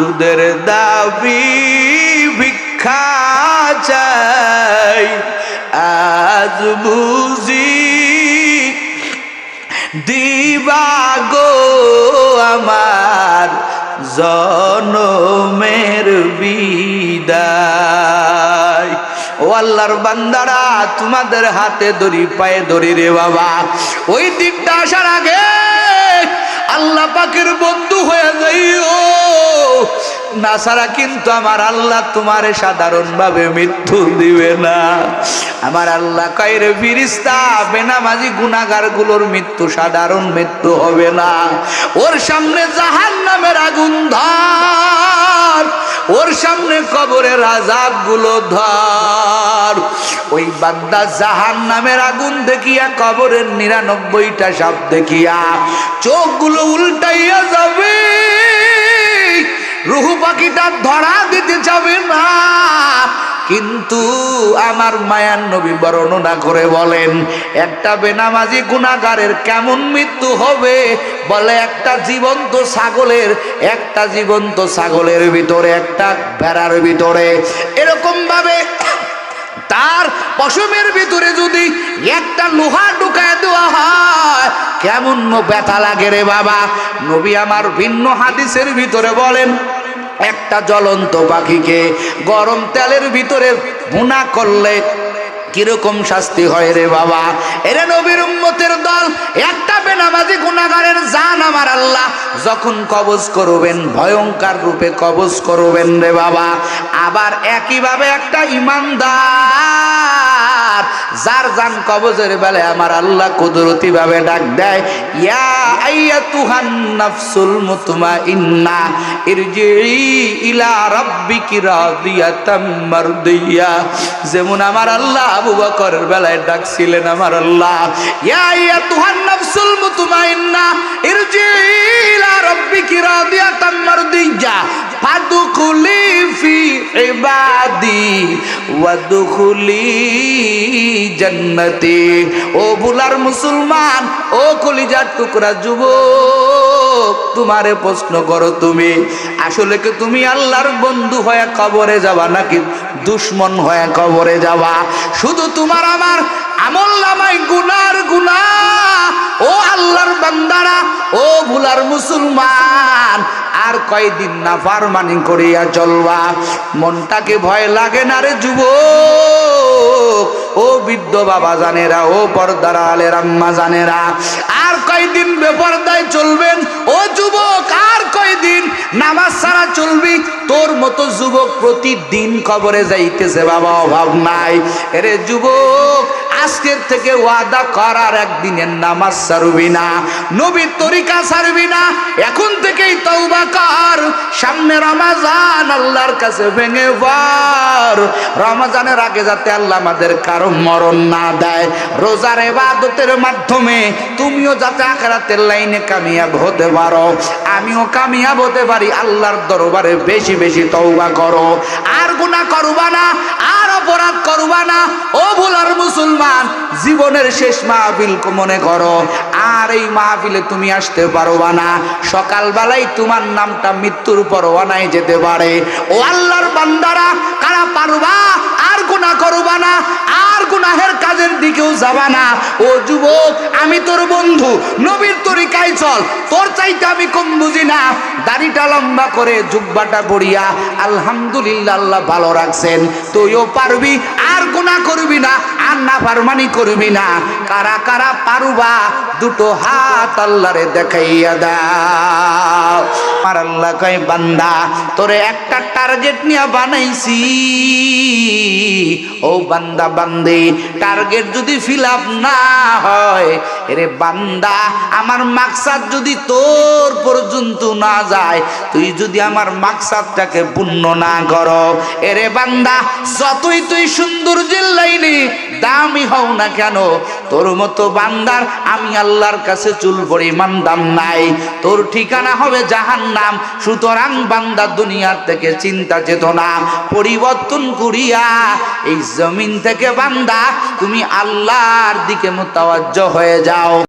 দুধের দাবি ভিক্ষা চাই। আজ বুঝি দিবা গো আমার জনমের বিদায়। ও আল্লাহর বান্দারা, তোমাদের হাতে দড়ি, পায়ে দড়ি রে বাবা। ওই দিনটা আসার আগে আল্লাহ পাকের বন্ধু হয়ে না ছাড়া কিন্তু আমার আল্লাহ তোমারে সাধারণভাবে মৃত্যু দিবে না। আমার আল্লাহ কয়ের ফিরিস্তা, বেনামাজি গুনাগারগুলোর মৃত্যু সাধারণ মৃত্যু হবে না। ওর সামনে জাহান নামের আগুন ধর, ওর সামনে কবরের আজাবগুলো ধর। ওই বান্দা জাহান নামের আগুন দেখিয়া, কবরের নিরানব্বইটা সাপ দেখিয়া, চোখগুলো উল্টাইয়া যাবে। রুহু পাখিটা ধরা দিতে যাবে না। কিন্তু আমার মায়ার নবী বর্ণনা করে বলেন, একটা বেনামাজি গুণাগারের কেমন মৃত্যু হবে? বলে একটা জীবন্ত ছাগলের, একটা জীবন্ত ছাগলের ভিতরে, একটা ভেড়ার ভিতরে। এরকম ভাবে তার পশমের ভিতরে যদি একটা লোহা ঢুকায় দেওয়া হয় কেমন ব্যথা লাগে রে বাবা? নবী আমার ভিন্ন হাদিসের ভিতরে বলেন, একটা জ্বলন্ত পাখিকে গরম তেলের ভিতরে ভুনা করলে কীরকম শাস্তি হয় রে বাবা? এরে নবীর উম্মতের দল, একটা বেনামাজি গুণাগারের জান আমার আল্লাহ। যখন কবজ করবেন, ভয়ঙ্কর রূপে কবজ করবেন রে বাবা। আবার একইভাবে একটা ইমানদার, যার জান কবজের বেলায় আমার আল্লাহ কুদরতি ভাবে ডাক দেয়, ইয়া আইয়াতুহান নাফসুল মুতমাইন্না ইরজিই ইলা রাব্বিকি রাদিয়াতাম মারদিয়া। যেমন আমার আল্লাহ আবু বকরের বেলায় ডাকছিলেন আমার আল্লাহ, ইয়া আইয়াতুহান নাফসুল মুতমাইন্না ইরজিই ইলা রাব্বিকি রাদিয়াতাম মারদিয়া ফাদখুলি ফি ইবাদি ওয়াদখুলি জান্নাতি। ও বুলার মুসলমান, ও কলিজার টুকরা যুবক তোমারে প্রশ্ন করো তুমি। আসলে কি তুমি আল্লাহর বন্ধু হয়ে কবরে যাবা নাকি দুশ্মন হয়ে কবরে যাবা? শুধু তোমার আমার আমল নামাই গুনার গুনা ও আল্লাহর বান্দারা, ও ভুলার মুসলমান, আর কয়দিন না ফারমানি করিয়া চলবা। মনটাকে ভয় লাগে না রে যুবক। বৃদ্ধ বাবা জানেরা, ও পর্দার আলের আম্মা জানেরা। আর কয়দিন বেপর্দায় চলবেন? ও যুবক, আর কয়দিন? নামাজ ছাড়া চলবি? তোর মতো যুবক প্রতিদিন কবরে যাইতেছে, বাবা অভাব নাই। এরে যুবক আজকের থেকে ওয়াদা করার একদিনের নামাজ ছাড়বি না, নবীর তরিকা ছাড়বি না, এখন থেকেই তৌবা কর। সামনে রমাজান, আল্লাহর কাছে ভেঙে পর রমাজানের আগে যাতে আল্লাহ আমাদের কারও মরণ না দেয়। রোজার এবাদতের মাধ্যমে তুমিও যাতে আখেরাতের লাইনে কামিয়াব হতে পারো। আমিও কামিয়াব হতে পারি, আল্লাহর দরবারে বেশি বেশি তৌবা করো। আর গুনাহ করবা না, আর অপরাধ করবা না। ও ভুলার মুসলমান জীবনের শেষ মাহফিল মনে করো। আর এই মাহফিলে তুমি আসতে পারবা না। সকালবেলায় তোমার নামটা মৃত্যুর পরোয়ানায় যেতে পারে। ও আল্লাহর বান্দারা, কারা পারবা? আর গুনাহ করবা না। আর গুনাহের কাজের দিকেও যাবা না। ও যুবক, আমি তোর বন্ধু। নবীর তরিকায় চল। তোর চাইতে আমি কম বুঝি না। দাড়িটা লম্বা করে জুব্বাটা পড়িয়া আলহামদুলিল্লাহ আল্লাহ ভালো রাখছেন। তুইও পারবি আর গুণা করবি না, আর না ফারমানি করবি না। কারা কারা পারুবা, দুটো হাত আল্লাহরে দেখাইয়া দাও। আমার আল্লাহ কয়, বান্দা, তোরে একটা টার্গেট নিয়ে বানাইছি। ও বান্দা, বান্দে টার্গেট যদি ফিল না হয় এরে বান্দা, আমার মাকসাদ যদি তোর পর্যন্ত না যায়, তুই যদি আমার মাকসাদটাকে পূর্ণ না করো। এরে বান্দা, যতই তুই সুন্দর জিল্লাইনি দামি হও না কেন? তোর মতো বান্দার আমি আল্লাহর কাছে চুল পরিমাণ দাম নাই। তোর ঠিকানা হবে জাহান নাম সুতরাং বান্দা দুনিয়ার থেকে চিন্তা চেতনা পরিবর্তন করিয়া এই জমিন থেকে বান্দা, তুমি আল্লাহর দিকে মোতাবাজ্য হয়ে যাও।